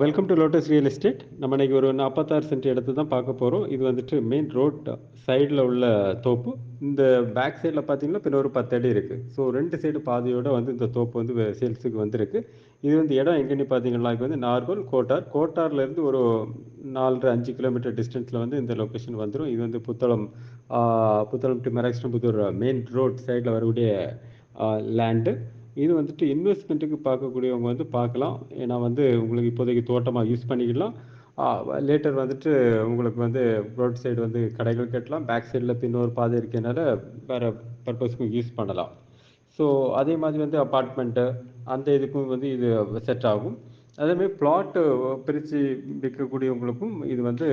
Welcome to Lotus real estate நம்ம இன்றைக்கி ஒரு நாற்பத்தாறு சென்ட் இடத்து தான் பார்க்க போகிறோம் இது வந்துட்டு மெயின் ரோட் சைடில் உள்ள தோப்பு. இந்த பேக் சைடில் பார்த்தீங்கன்னா பின்ன ஒரு பத்து அடி இருக்குது ஸோ ரெண்டு சைடு பாதையோடு வந்து இந்த தோப்பு வந்து சேல்ஸுக்கு வந்திருக்கு. இது வந்து இடம் எங்கேன்னு பார்த்தீங்கன்னா இது வந்து நார்கோல் கோட்டார். கோட்டார்லேருந்து ஒரு நாலரை அஞ்சு கிலோமீட்டர் டிஸ்டன்ஸில் வந்து இந்த லொக்கேஷன் வந்துடும் இது வந்து புத்தளம் புத்தளம் டு மெராக்ஸ்டம்புத்தூர் மெயின் ரோட் சைடில் வரக்கூடிய லேண்டு இது வந்துட்டு இன்வெஸ்ட்மெண்ட்டுக்கு பார்க்கக்கூடியவங்க வந்து பார்க்கலாம். ஏன்னா வந்து உங்களுக்கு இப்போதைக்கு தோட்டமாக யூஸ் பண்ணிக்கலாம். லேட்டர் வந்துட்டு உங்களுக்கு வந்து ரோட் சைடு வந்து கடைகள் கட்டலாம். பேக் சைடில் பின்னொரு பாதை இருக்கனால வேறு பர்பஸ்க்கும் யூஸ் பண்ணலாம். ஸோ அதே மாதிரி வந்து அப்பார்ட்மெண்ட்டு அந்த இதுக்கும் வந்து இது செட் ஆகும். அதேமாதிரி பிளாட்டு பிரித்து விற்கக்கூடியவங்களுக்கும் இது வந்து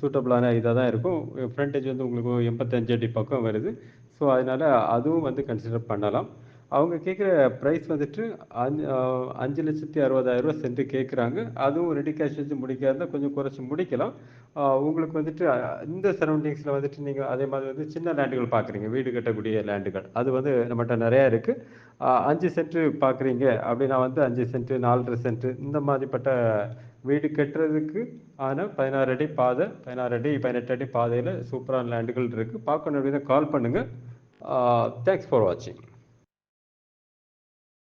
சூட்டபிளான இதாக தான் இருக்கும். ஃப்ரண்டேஜ் வந்து உங்களுக்கு எண்பத்தஞ்சு அடி பக்கம் வருது. ஸோ அதனால் அதுவும் வந்து கன்சிடர் பண்ணலாம். அவங்க கேட்குற ப்ரைஸ் வந்துட்டு அஞ்சு அஞ்சு லட்சத்தி அறுபதாயிரம் ரூபா சென்ட் கேட்குறாங்க அதுவும் ரெடி கேஷ் வச்சு முடிக்காத கொஞ்சம் குறைச்சி முடிக்கலாம். உங்களுக்கு வந்துட்டு இந்த சரௌண்டிங்ஸில் வந்துட்டு நீங்கள் அதே மாதிரி வந்து சின்ன லேண்டுகள் பார்க்குறீங்க வீடு கட்டக்கூடிய லேண்டுகள் அது வந்து நம்மகிட்ட நிறையா இருக்குது அஞ்சு சென்ட்டு பார்க்குறீங்க அப்படின்னா வந்து அஞ்சு சென்ட்டு நாலரை சென்ட்டு இந்த மாதிரிப்பட்ட வீடு கட்டுறதுக்கு ஆன பதினாறு அடி பாதை பதினாறு அடி பதினெட்டு அடி பாதையில் சூப்பரான லேண்டுகள் இருக்குது பார்க்கணும் அப்படின்னா கால் பண்ணுங்கள் தேங்க்ஸ் ஃபார் வாட்சிங்